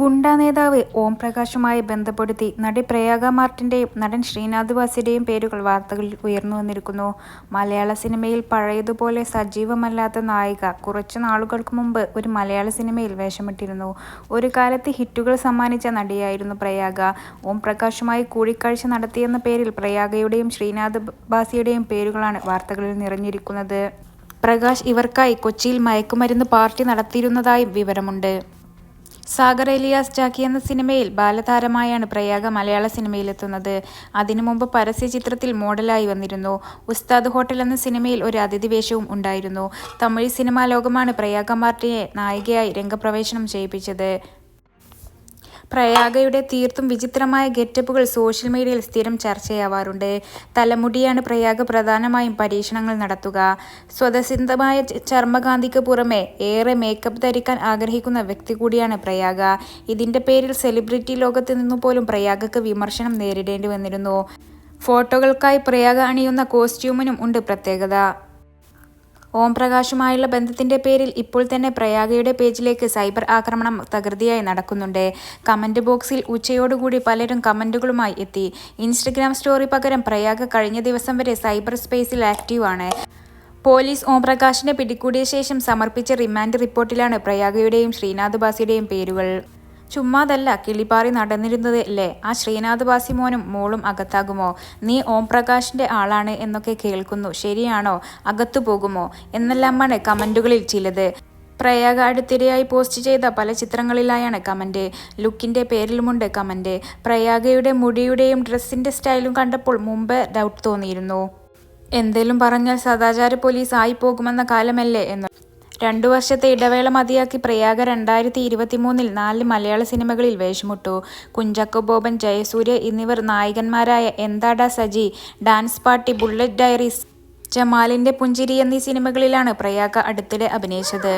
ഗുണ്ടാ നേതാവ് ഓം പ്രകാശുമായി ബന്ധപ്പെടുത്തി നടി പ്രയാഗ മാർട്ടിന്റെയും നടൻ ശ്രീനാഥ് വാസിയുടെയും പേരുകൾ വാർത്തകളിൽ ഉയർന്നു വന്നിരിക്കുന്നു. മലയാള സിനിമയിൽ പഴയതുപോലെ സജീവമല്ലാത്ത നായിക കുറച്ചു നാളുകൾക്ക് മുമ്പ് ഒരു മലയാള സിനിമയിൽ വേഷമിട്ടിരുന്നു. ഒരു കാലത്ത് ഹിറ്റുകൾ സമ്മാനിച്ച നടിയായിരുന്നു പ്രയാഗ. ഓം പ്രകാശുമായി കൂടിക്കാഴ്ച നടത്തിയെന്ന പേരിൽ പ്രയാഗയുടെയും ശ്രീനാഥ് ബാസിയുടെയും പേരുകളാണ് വാർത്തകളിൽ നിറഞ്ഞിരിക്കുന്നത്. പ്രകാശ് ഇവർക്കായി കൊച്ചിയിൽ മയക്കുമരുന്ന് പാർട്ടി നടത്തിയിരുന്നതായും വിവരമുണ്ട്. സാഗർ എലിയാസ് ജാക്കി എന്ന സിനിമയിൽ ബാലതാരമായാണ് പ്രയാഗ മലയാള സിനിമയിലെത്തുന്നത്. അതിനു മുമ്പ് പരസ്യ ചിത്രത്തിൽ മോഡലായി വന്നിരുന്നു. ഉസ്താദ് ഹോട്ടൽ എന്ന സിനിമയിൽ ഒരു അതിഥിവേഷവും ഉണ്ടായിരുന്നു. തമിഴ് സിനിമാ ലോകമാണ് പ്രയാഗ മാർട്ടിയെ നായികയായി രംഗപ്രവേശനം ചെയ്യിപ്പിച്ചത്. പ്രയാഗയുടെ തീർത്തും വിചിത്രമായ ഗെറ്റപ്പുകൾ സോഷ്യൽ മീഡിയയിൽ സ്ഥിരം ചർച്ചയാവാറുണ്ട്. തലമുടിയാണ് പ്രയാഗ പ്രധാനമായും പരീക്ഷണങ്ങൾ നടത്തുക. സ്വതസിദ്ധമായ ചർമ്മകാന്തിക്ക് പുറമെ ഏറെ മേക്കപ്പ് ധരിക്കാൻ ആഗ്രഹിക്കുന്ന വ്യക്തി കൂടിയാണ് പ്രയാഗ. ഇതിന്റെ പേരിൽ സെലിബ്രിറ്റി ലോകത്ത് നിന്നു പോലും പ്രയാഗക്ക് വിമർശനം നേരിടേണ്ടി വന്നിരുന്നു. ഫോട്ടോകൾക്കായി പ്രയാഗ അണിയുന്ന കോസ്റ്റ്യൂമിനും ഉണ്ട് പ്രത്യേകത. ഓം പ്രകാശുമായുള്ള ബന്ധത്തിന്റെ പേരിൽ ഇപ്പോൾ തന്നെ പ്രയാഗയുടെ പേജിലേക്ക് സൈബർ ആക്രമണം തകൃതിയായി നടക്കുന്നുണ്ട്. കമന്റ് ബോക്സിൽ ഉച്ചയോടുകൂടി പലരും കമന്റുകളുമായി എത്തി. ഇൻസ്റ്റഗ്രാം സ്റ്റോറി പകരം പ്രയാഗ കഴിഞ്ഞ ദിവസം വരെ സൈബർ സ്പേസിൽ ആക്റ്റീവ് ആണ്. പോലീസ് ഓംപ്രകാശിനെ പിടികൂടിയ ശേഷം സമർപ്പിച്ച റിമാൻഡ് റിപ്പോർട്ടിലാണ് പ്രയാഗയുടെയും ശ്രീനാഥ് ബാസിയുടെയും പേരുകൾ. ചുമ്മാതല്ല കിളിപാറി നടന്നിരുന്നത് അല്ലേ ആ ശ്രീനാഥ് ബാസി മോനും മോളും അകത്താകുമോ? നീ ഓം പ്രകാശിന്റെ ആളാണ് എന്നൊക്കെ കേൾക്കുന്നു. ശരിയാണോ? അകത്തു പോകുമോ? എന്നെല്ലാമാണ് കമന്റുകളിൽ ചിലത്. പ്രയാഗ അടുത്തിടെയായി പോസ്റ്റ് ചെയ്ത പല ചിത്രങ്ങളിലായാണ് കമന്റ്. ലുക്കിന്റെ പേരിലുമുണ്ട് കമന്റ്. പ്രയാഗയുടെ മുടിയുടെയും ഡ്രസ്സിന്റെ സ്റ്റൈലും കണ്ടപ്പോൾ മുമ്പ് ഡൗട്ട് തോന്നിയിരുന്നു. എന്തേലും പറഞ്ഞാൽ സദാചാര പോലീസ് ആയി പോകുമെന്ന കാലമല്ലേ എന്ന്. രണ്ടു വർഷത്തെ ഇടവേള മതിയാക്കി പ്രയാഗ രണ്ടായിരത്തി ഇരുപത്തി മൂന്നിൽ നാല് മലയാള സിനിമകളിൽ വേഷമിട്ടു. കുഞ്ചാക്കോ ബോബൻ ജയസൂര്യ എന്നിവർ നായകന്മാരായ Enthada Saji dance party bullet diaries ജമാലിന്റെ പുഞ്ചിരി എന്നീ സിനിമകളിലാണ് പ്രയാഗ അടുത്തിടെ അഭിനയിച്ചത്.